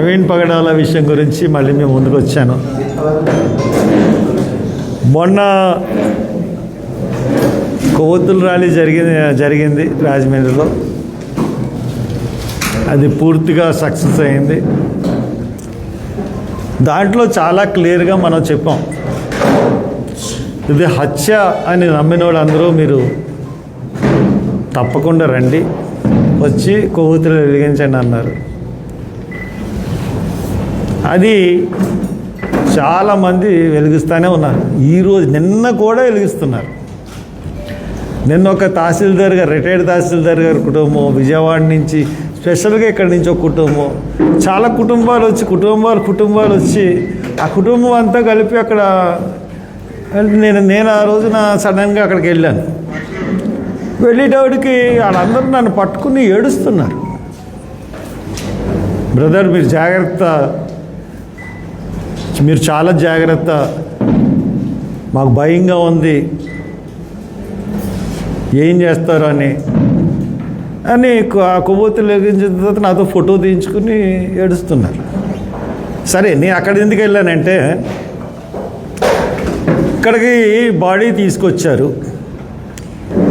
ప్రవీణ్ పగడాల విషయం గురించి మళ్ళీ మేము ముందుకు వచ్చాను. మొన్న కొవ్వొత్తుల ర్యాలీ జరిగింది జరిగింది రాజమండ్రిలో. అది పూర్తిగా సక్సెస్ అయింది. దాంట్లో చాలా క్లియర్గా మనం చెప్పాం. ఇది హత్య అని నమ్మిన వాళ్ళందరూ మీరు తప్పకుండా రండి. వచ్చి కొవ్వొత్తులు వెలిగించండి అన్నారు. అది చాలామంది వెలిగిస్తూనే ఉన్నారు. ఈరోజు నిన్న కూడా వెలిగిస్తున్నారు. నిన్న ఒక తహసీల్దార్ గారు రిటైర్డ్ తహసీల్దార్ గారి కుటుంబం విజయవాడ నుంచి స్పెషల్గా ఇక్కడి నుంచి ఒక కుటుంబం. చాలా కుటుంబాలు వచ్చి కుటుంబాలు కుటుంబాలు వచ్చి ఆ కుటుంబం అంతా కలిపి అక్కడ నేను నేను ఆ రోజున సడన్గా అక్కడికి వెళ్ళాను. వెళ్ళేటప్పటికి వాళ్ళందరూ నన్ను పట్టుకుని ఏడుస్తున్నారు. బ్రదర్ మీరు జాగ్రత్త మీరు చాలా జాగ్రత్త. మాకు భయంగా ఉంది. ఏం చేస్తారు అని. అని ఆ కొవ్వొత్తులు లెగించిన తర్వాత నాతో ఫోటో తీయించుకుని ఏడుస్తున్నారు. సరే నేను అక్కడ ఎందుకు వెళ్ళానంటే ఇక్కడికి బాడీ తీసుకొచ్చారు.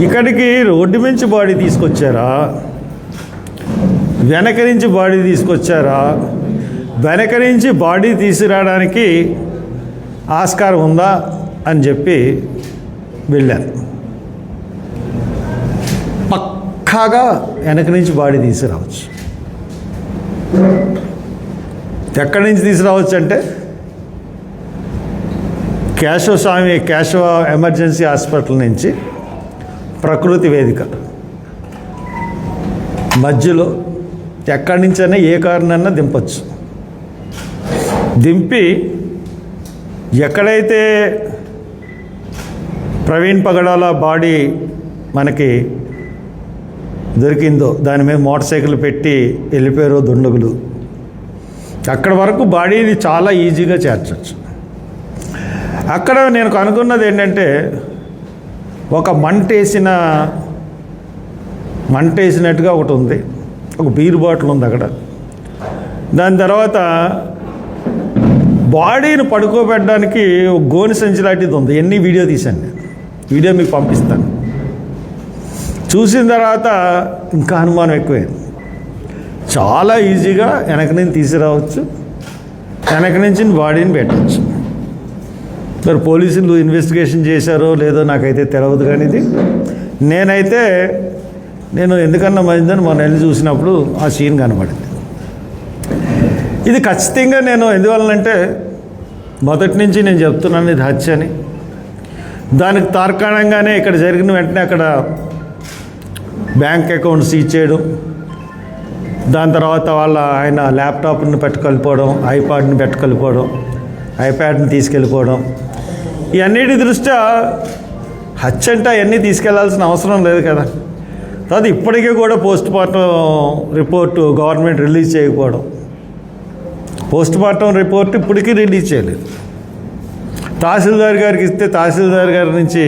ఇక్కడికి రోడ్డు నుంచి బాడీ తీసుకొచ్చారా? వెనక నుంచి బాడీ తీసుకొచ్చారా? వెనక నుంచి బాడీ తీసుకురావడానికి ఆస్కారం ఉందా అని చెప్పి వెళ్ళాను. పక్కాగా వెనక నుంచి బాడీ తీసుకురావచ్చు. ఎక్కడి నుంచి తీసుకురావచ్చు అంటే కేశవ స్వామి కేశవ ఎమర్జెన్సీ హాస్పిటల్ నుంచి ప్రకృతి వేదిక. మధ్యలో ఎక్కడి నుంచైనా ఏ కారణన్నా దింపచ్చు. దింపి ఎక్కడైతే ప్రవీణ్ పగడాల బాడీ మనకి దొరికిందో దాని మీద మోటార్ సైకిల్ పెట్టి వెళ్ళిపోయారు దుండగులు అక్కడ వరకు బాడీని చాలా ఈజీగా చేర్చచ్చు. అక్కడ నేను కనుక్కున్నది ఏంటంటే ఒక మంటేసిన మంటేసినట్టుగా ఒకటి ఉంది ఒక బీర్ బాటిల్ ఉంది అక్కడ. దాని తర్వాత బాడీని పడుకోబెట్టడానికి గోని సంచి లాంటిది ఉంది. ఎన్ని వీడియో తీశాను నేను. వీడియో మీకు పంపిస్తాను. చూసిన తర్వాత ఇంకా అనుమానం ఎక్కువైంది. చాలా ఈజీగా వెనక నుంచి తీసుకురావచ్చు. వెనక నుంచి బాడీని పెట్టచ్చు మరి పోలీసులు ఇన్వెస్టిగేషన్ చేశారో లేదో నాకైతే తెలియదు కానీ ఇది. నేనైతే నేను ఎందుకన్నా మంచిదని మొన్న వెళ్ళి చూసినప్పుడు ఆ సీన్ కనబడింది. ఇది ఖచ్చితంగా నేను ఎందువలనంటే మొదటి నుంచి నేను చెప్తున్నాను ఇది హత్య అని. దానికి తార్కాణంగానే ఇక్కడ జరిగిన వెంటనే అక్కడ బ్యాంక్ అకౌంట్ సీజ్ చేయడం దాని తర్వాత వాళ్ళ ఆయన ల్యాప్టాప్ని పెట్టుకెళ్ళిపోవడం ఐపాడ్ని పెట్టుకెళ్ళిపోవడం ఐప్యాడ్ని తీసుకెళ్ళిపోవడం. ఇవన్నిటి దృష్ట్యా హత్య అంటే అవన్నీ తీసుకెళ్ళాల్సిన అవసరం లేదు కదా. తర్వాత ఇప్పటికీ కూడా post mortem report government release చేయకపోవడం. పోస్ట్ మార్టం రిపోర్ట్ ఇప్పటికీ రిలీజ్ చేయలేదు. తహసీల్దార్ గారికి ఇస్తే తహసీల్దార్ గారి నుంచి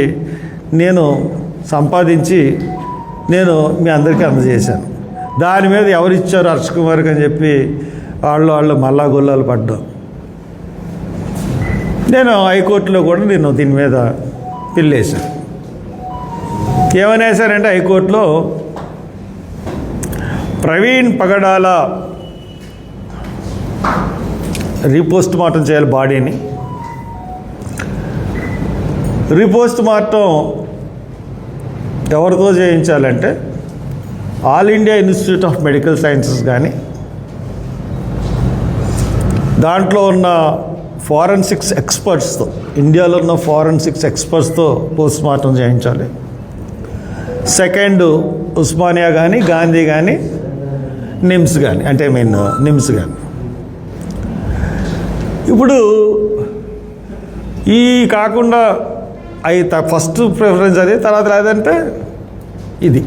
నేను సంపాదించి నేను మీ అందరికీ అందజేశాను. దాని మీద ఎవరు ఇచ్చారు హర్ష కుమార్కి అని చెప్పి వాళ్ళు వాళ్ళు మళ్ళా గొల్లాలు పడ్డాం. నేను హైకోర్టులో కూడా నేను దీని మీద పిల్లేశాను ఏమని వేశారంటే హైకోర్టులో ప్రవీణ్ పగడాల రీపోస్ట్ మార్టం చేయాలి బాడీని. రీపోస్ట్ మార్టం ఎవరితో చేయించాలంటే All India Institute of Medical Sciences కానీ దాంట్లో ఉన్న ఫారెన్సిక్స్ ఎక్స్పర్ట్స్తో ఇండియాలో ఉన్న ఫారెన్సిక్స్ ఎక్స్పర్ట్స్తో పోస్ట్ మార్టం చేయించాలి. సెకండ్ ఉస్మానియా కానీ గాంధీ కానీ నిమ్స్ కానీ అంటే ఐ మీన్ నిమ్స్ కానీ ఇప్పుడు ఈ కాకుండా అవి ఫస్ట్ ప్రిఫరెన్స్ అది తర్వాత లేదంటే ఇది.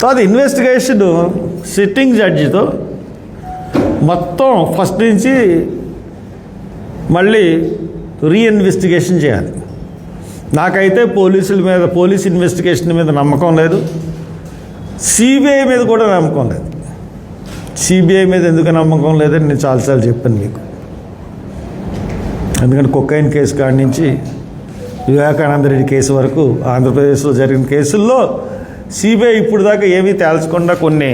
తర్వాత ఇన్వెస్టిగేషన్ సిట్టింగ్ జడ్జితో మొత్తం ఫస్ట్ నుంచి మళ్ళీ రీఇన్వెస్టిగేషన్ చేయాలి. నాకైతే పోలీసుల మీద పోలీస్ ఇన్వెస్టిగేషన్ మీద నమ్మకం లేదు. సిబిఐ మీద కూడా నమ్మకం లేదు. సిబిఐ మీద ఎందుకు నమ్మకం లేదని నేను చాలాసార్లు చెప్పాను మీకు. ఎందుకంటే కొక్కైన్ కేసు కాడి నుంచి వివేకానంద రెడ్డి కేసు వరకు ఆంధ్రప్రదేశ్లో జరిగిన కేసుల్లో సిబిఐ ఇప్పుడు దాకా ఏమీ తేల్చకుండా కొన్ని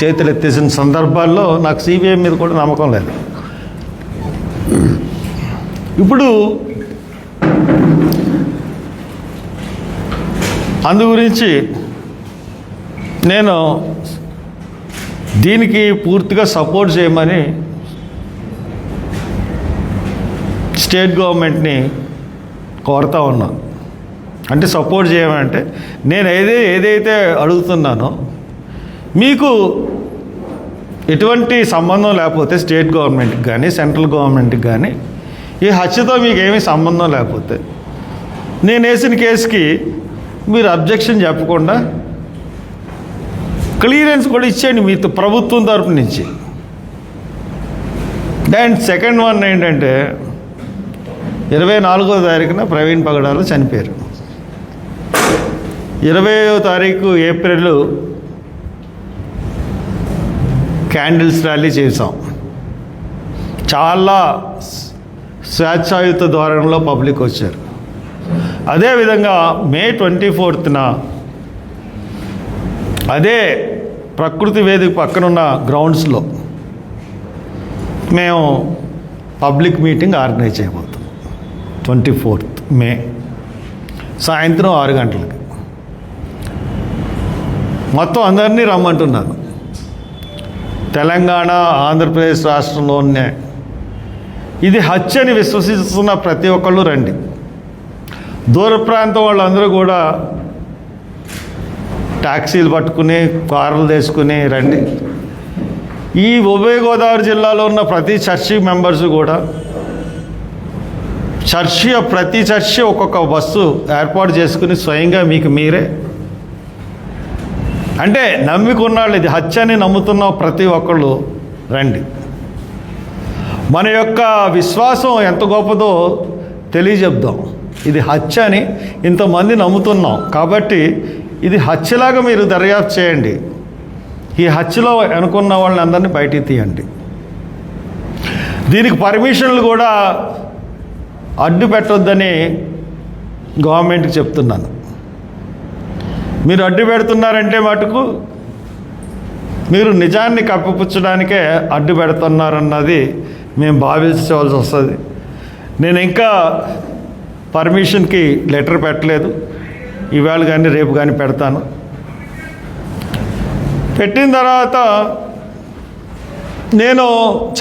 చేతులు ఎత్తేసిన సందర్భాల్లో నాకు సిబిఐ మీద కూడా నమ్మకం లేదు. ఇప్పుడు అందు గురించి నేను దీనికి పూర్తిగా సపోర్ట్ చేయమని స్టేట్ గవర్నమెంట్ని కోరుతా ఉన్నాను అంటే సపోర్ట్ చేయమంటే నేను ఏదే ఏదైతే అడుగుతున్నానో మీకు ఎటువంటి సంబంధం లేకపోతే స్టేట్ గవర్నమెంట్కి కానీ సెంట్రల్ గవర్నమెంట్కి కానీ ఈ హత్యతో మీకు ఏమీ సంబంధం లేకపోతే నేను వేసిన కేసుకి మీరు అబ్జెక్షన్ చెప్పకుండా క్లియరెన్స్ కూడా ఇచ్చేయండి మీ ప్రభుత్వం తరపు నుంచి. అండ్ సెకండ్ వన్ ఏంటంటే ఇరవై నాలుగో తారీఖున ప్రవీణ్ పగడాలు చనిపోయారు. ఇరవయో తారీఖు ఏప్రిల్ క్యాండిల్స్ ర్యాలీ చేసాం చాలా స్వేచ్ఛాయుత ధోరణిలో పబ్లిక్ వచ్చారు. అదేవిధంగా మే ట్వంటీ ఫోర్త్న అదే ప్రకృతి వేదిక పక్కనున్న గ్రౌండ్స్లో మేము పబ్లిక్ మీటింగ్ ఆర్గనైజ్ చేయబోతున్నాం. Twenty fourth May. సాయంత్రం ఆరు గంటలకి. మొత్తం అందరినీ రమ్మంటున్నాను. తెలంగాణ ఆంధ్రప్రదేశ్ రాష్ట్రంలోనే. ఇది హత్యని విశ్వసిస్తున్న ప్రతి ఒక్కళ్ళు రండి. దూర ప్రాంతం వాళ్ళందరూ కూడా ట్యాక్సీలు పట్టుకుని కార్లు తీసుకుని రండి. ఈ ఉభయ గోదావరి జిల్లాలో ఉన్న ప్రతి చర్చి మెంబర్స్ కూడా చర్చి ప్రతి చర్చి ఒక్కొక్క బస్సు ఏర్పాటు చేసుకుని స్వయంగా మీకు మీరే. అంటే నమ్మికున్నాళ్ళు ఇది హత్య అని నమ్ముతున్న ప్రతి ఒక్కళ్ళు రండి. మన యొక్క విశ్వాసం ఎంత గొప్పదో తెలియజెప్దాం. ఇది హత్య అని ఇంతమంది నమ్ముతున్నాం. కాబట్టి ఇది హత్యలాగా మీరు దర్యాప్తు చేయండి. ఈ హత్యలో అనుకున్న వాళ్ళని అందరినీ బయటికి తీయండి. దీనికి పర్మిషన్లు కూడా అడ్డు పెట్టొద్దని గవర్నమెంట్కి చెప్తున్నాను. మీరు అడ్డు పెడుతున్నారంటే మటుకు మీరు నిజాన్ని కప్పిపుచ్చడానికే అడ్డు పెడుతున్నారన్నది మేము భావించవలసి వస్తుంది. నేను ఇంకా పర్మిషన్కి లెటర్ పెట్టలేదు. ఇవాళ కానీ రేపు కానీ పెడతాను. పెట్టిన తర్వాత నేను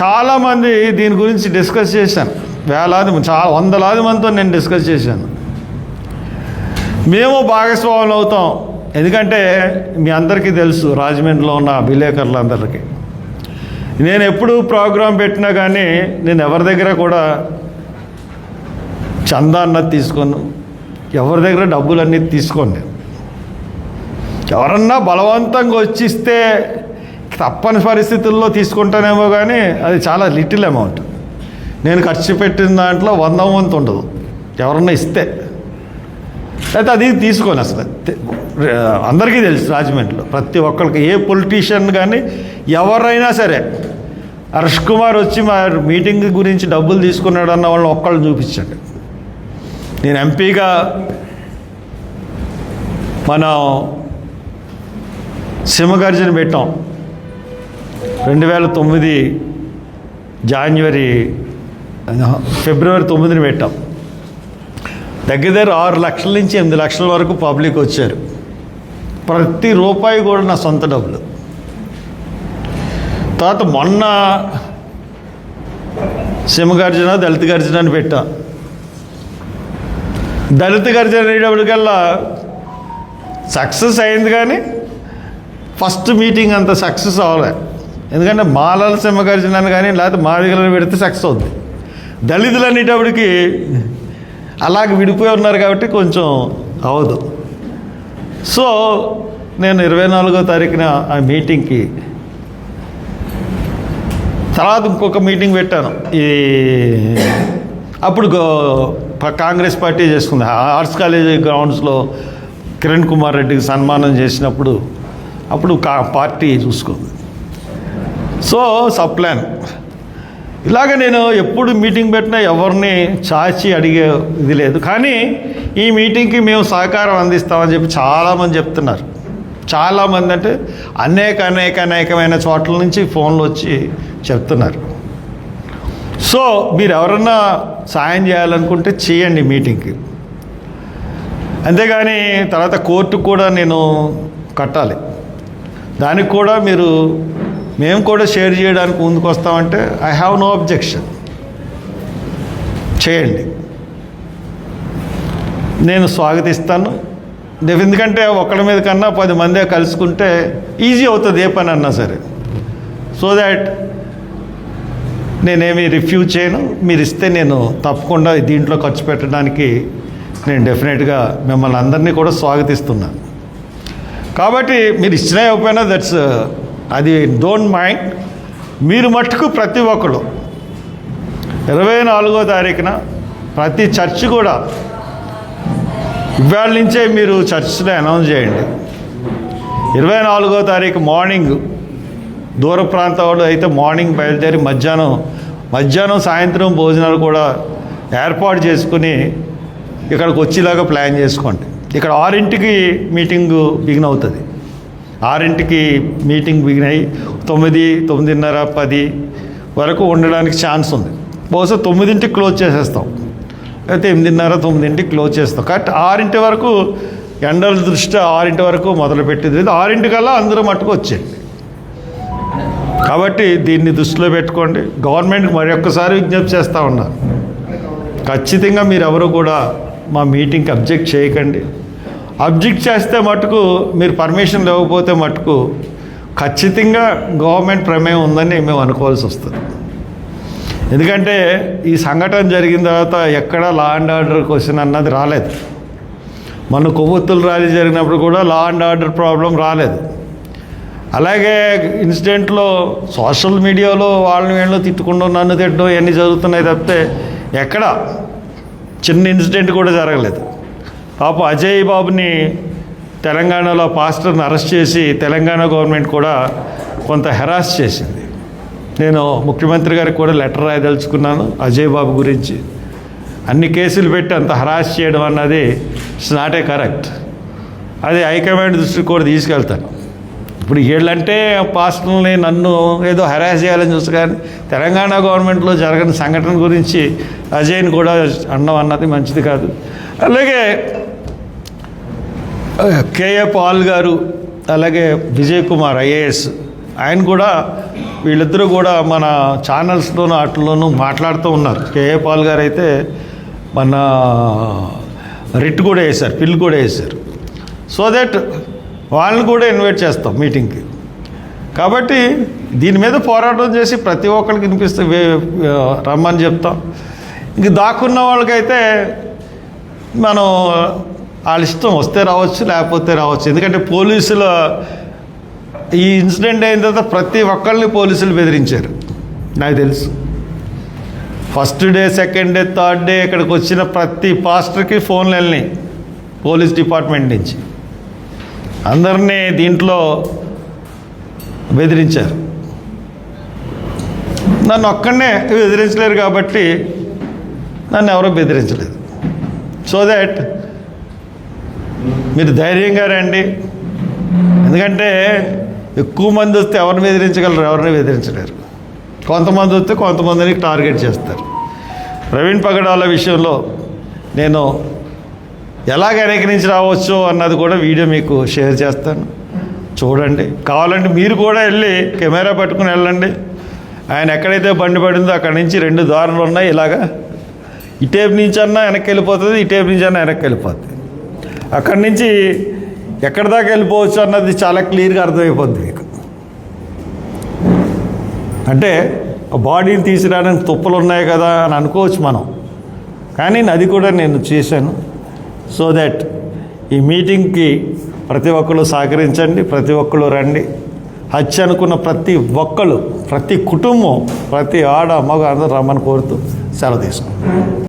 చాలామంది దీని గురించి డిస్కస్ చేశాను. వేలాది చాలా వందలాది మందితో నేను డిస్కస్ చేశాను. మేము భాగస్వాములు అవుతాం. ఎందుకంటే మీ అందరికీ తెలుసు రాజమండ్రిలో ఉన్న విలేకరులందరికీ నేను ఎప్పుడు ప్రోగ్రాం పెట్టినా కానీ నేను ఎవరి దగ్గర కూడా చందా అన్నది తీసుకోను. ఎవరి దగ్గర డబ్బులన్నీ తీసుకోను నేను. ఎవరన్నా బలవంతంగా వచ్చిస్తే తప్పని పరిస్థితుల్లో తీసుకుంటానేమో కానీ అది చాలా లిటిల్ అమౌంట్. నేను ఖర్చు పెట్టిన దాంట్లో వంద వంతు ఉండదు. ఎవరన్నా ఇస్తే. అయితే అది తీసుకోను అసలు. అందరికీ తెలుసు రాజమండ్రిలో. ప్రతి ఒక్కరికి ఏ పొలిటీషియన్ కానీ ఎవరైనా సరే హర్ష్ కుమార్ వచ్చి మా మీటింగ్ గురించి డబ్బులు తీసుకున్నాడు అన్న వాళ్ళని ఒక్కళ్ళు చూపించండి. నేను ఎంపీగా మనం సింహగర్జన పెట్టాం. రెండు వేల తొమ్మిది జాన్వరి ఫిబ్రవరి తొమ్మిదిని పెట్టాం. దగ్గర దగ్గర ఆరు లక్షల నుంచి ఎనిమిది లక్షల వరకు పబ్లిక్ వచ్చారు. ప్రతి రూపాయి కూడా నా సొంత డబ్బులు. తర్వాత మొన్న సింహగర్జన దళిత గర్జన అని పెట్టా. దళిత గర్జన అనేటప్పటికల్లా సక్సెస్ అయింది కానీ ఫస్ట్ మీటింగ్ అంత సక్సెస్ అవ్వలే. ఎందుకంటే మాలల సింహగర్జన అని కానీ లేకపోతే మాదిగలను పెడితే సక్సెస్ అవుద్ది. దళితులు అనేటప్పటికి అలాగ విడిపోయి ఉన్నారు కాబట్టి కొంచెం అవదు. సో నేను ఇరవై నాలుగో తారీఖున ఆ మీటింగ్కి తర్వాత ఇంకొక మీటింగ్ పెట్టాను. ఈ అప్పుడు కాంగ్రెస్ పార్టీ చేసుకుంది. ఆర్ట్స్ కాలేజ్ గ్రౌండ్స్లో కిరణ్ కుమార్ రెడ్డికి సన్మానం చేసినప్పుడు అప్పుడు కా పార్టీ చూసుకుంది. సో సప్లాన్ ఇలాగ నేను ఎప్పుడు మీటింగ్ పెట్టినా ఎవరిని చాచి అడిగే ఇది లేదు. కానీ ఈ మీటింగ్కి మేము సహకారం అందిస్తామని చెప్పి చాలామంది చెప్తున్నారు. చాలామంది అంటే అనేక అనేక అనేకమైన చోట్ల నుంచి ఫోన్లు వచ్చి చెప్తున్నారు. సో మీరు ఎవరన్నా సాయం చేయాలనుకుంటే చేయండి మీటింగ్కి. అంతేగాని తర్వాత కోర్టు కూడా నేను కట్టాలి. దానికి కూడా మీరు మేము కూడా షేర్ చేయడానికి ముందుకు వస్తామంటే ఐ హ్యావ్ నో అబ్జెక్షన్ చేయండి. నేను స్వాగతిస్తాను. ఎందుకంటే ఒకళ్ళ మీద కన్నా పది మందే కలుసుకుంటే ఈజీ అవుతుంది ఏ పని అన్నా సరే. సో దాట్ నేనేమి రిఫ్యూజ్ చేయను. మీరు ఇస్తే నేను తప్పకుండా దీంట్లో ఖర్చు పెట్టడానికి నేను డెఫినెట్గా మిమ్మల్ని అందరినీ కూడా స్వాగతిస్తున్నాను. కాబట్టి మీరు ఇచ్చినా ఇవ్వకపోయినా దట్స్ అది డోంట్ మైండ్. మీరు మట్టుకు ప్రతి ఒక్కరు. ఇరవై నాలుగో తారీఖున ప్రతి చర్చ్ కూడా ఇవాళ నుంచే మీరు చర్చ్లో అనౌన్స్ చేయండి. ఇరవై నాలుగో తారీఖు మార్నింగ్ దూర ప్రాంతంలో వాళ్ళు అయితే మార్నింగ్ బయలుదేరి మధ్యాహ్నం మధ్యాహ్నం సాయంత్రం భోజనాలు కూడా ఏర్పాటు చేసుకుని ఇక్కడికి వచ్చేలాగా ప్లాన్ చేసుకోండి. ఇక్కడ ఆరింటికి మీటింగ్ బిగిన్ అవుతుంది. ఆరింటికి మీటింగ్ బిగినాయి. తొమ్మిది తొమ్మిదిన్నర పది వరకు ఉండడానికి ఛాన్స్ ఉంది. బహుశా తొమ్మిదింటికి క్లోజ్ చేసేస్తాం. అయితే ఎనిమిదిన్నర తొమ్మిదింటికి క్లోజ్ చేస్తాం. కరెక్ట్ ఆరింటి వరకు ఎండల దృష్ట్యా ఆరింటి వరకు మొదలుపెట్టేది లేదు ఆరింటికల్లా అందరూ మట్టుకు వచ్చేయండి. కాబట్టి దీన్ని దృష్టిలో పెట్టుకోండి. గవర్నమెంట్కి మరి ఒక్కసారి విజ్ఞప్తి చేస్తూ ఉన్నారు ఖచ్చితంగా మీరు ఎవరు కూడా మా మీటింగ్కి అబ్జెక్ట్ చేయకండి. అబ్జెక్ట్ చేస్తే మటుకు మీరు పర్మిషన్ లేకపోతే మటుకు ఖచ్చితంగా గవర్నమెంట్ ప్రమేయం ఉందని మేము అనుకోవాల్సి వస్తుంది. ఎందుకంటే ఈ సంఘటన జరిగిన తర్వాత ఎక్కడ లా అండ్ ఆర్డర్ క్వశ్చన్ అన్నది రాలేదు. మన కొవ్వొత్తులు ర్యాలీ జరిగినప్పుడు కూడా లా అండ్ ఆర్డర్ ప్రాబ్లం రాలేదు. అలాగే ఇన్సిడెంట్లో సోషల్ మీడియాలో వాళ్ళని వీళ్ళు తిట్టుకుంటూ నన్ను తిట్టడం ఇవన్నీ జరుగుతున్నాయి తప్పితే ఎక్కడ చిన్న ఇన్సిడెంట్ కూడా జరగలేదు. పాప అజయ్ బాబుని తెలంగాణలో పాస్టర్ని అరెస్ట్ చేసి తెలంగాణ గవర్నమెంట్ కూడా కొంత హెరాస్ చేసింది. నేను ముఖ్యమంత్రి గారికి కూడా లెటర్ రాయదలుచుకున్నాను అజయ్ బాబు గురించి. అన్ని కేసులు పెట్టి అంత హరాస్ చేయడం అన్నది ఇట్స్ నాట్ ఏ కరెక్ట్. అది హైకమాండ్ దృష్టికి కూడా తీసుకెళ్తాను. ఇప్పుడు వీళ్ళంటే పాస్టర్ని నన్ను ఏదో హెరాస్ చేయాలని చూస్తే కానీ తెలంగాణ గవర్నమెంట్లో జరగని సంఘటన గురించి అజయ్ని కూడా అనడం అన్నది మంచిది కాదు. అలాగే కేఏ పాల్ గారు అలాగే విజయ్ కుమార్ ఐఏఎస్ ఆయన కూడా వీళ్ళిద్దరూ కూడా మన ఛానల్స్లోనూ వాటిలోనూ మాట్లాడుతూ ఉన్నారు. కేఏ పాల్ గారు అయితే మన రిట్ కూడా వేశారు పిల్లు కూడా వేశారు. సో దట్ వాళ్ళని కూడా ఇన్వైట్ చేస్తాం మీటింగ్కి. కాబట్టి దీని మీద పోరాటం చేసి ప్రతి ఒక్కరికి వినిపిస్తే రమ్మని చెప్తాం. ఇంక దాక్కున్న వాళ్ళకైతే మనం వాళ్ళ ఇష్టం వస్తే రావచ్చు లేకపోతే రావచ్చు. ఎందుకంటే పోలీసుల ఈ ఇన్సిడెంట్ అయిన తర్వాత ప్రతి ఒక్కరిని పోలీసులు బెదిరించారు. నాకు తెలుసు. First day second day third day ఇక్కడికి వచ్చిన ప్రతి పాస్టర్కి ఫోన్లు వెళ్ళినాయి పోలీస్ డిపార్ట్మెంట్ నుంచి. అందరినీ దీంట్లో బెదిరించారు. నన్ను ఒక్కడనే బెదిరించలేరు కాబట్టి నన్ను ఎవరో బెదిరించలేదు. సో దాట్ మీరు ధైర్యంగా రండి. ఎందుకంటే ఎక్కువ మంది వస్తే ఎవరిని బెదిరించగలరు? ఎవరిని బెదిరించలేరు. కొంతమంది వస్తే కొంతమందిని టార్గెట్ చేస్తారు. ప్రవీణ్ పగడాల విషయంలో నేను ఎలాగ వెనక నుంచి రావచ్చో అన్నది కూడా వీడియో మీకు షేర్ చేస్తాను. చూడండి. కావాలంటే మీరు కూడా వెళ్ళి కెమెరా పట్టుకుని వెళ్ళండి. ఆయన ఎక్కడైతే బండి పడిందో అక్కడి నుంచి రెండు దారులు ఉన్నాయి. ఇలాగా. ఇటేపు నుంచి అన్నా వెనక్కి వెళ్ళిపోతుంది ఇటేపు నుంచి అన్నా వెనక్కి వెళ్ళిపోతుంది. అక్కడి నుంచి ఎక్కడి దాకా వెళ్ళిపోవచ్చు అన్నది చాలా క్లియర్గా అర్థమైపోద్ది మీకు. అంటే బాడీని తీసుకురావడానికి తుప్పలు ఉన్నాయి కదా అని అనుకోవచ్చు మనం. కానీ అది కూడా నేను చేశాను. సో దట్ ఈ మీటింగ్కి ప్రతి ఒక్కరు సహకరించండి ప్రతి ఒక్కరు రండి. హత్య అనుకున్న ప్రతి ఒక్కరు ప్రతి కుటుంబం ప్రతి ఆడ మగ అందరూ రమ్మని కోరుతూ సెలవు తీసుకుంటాం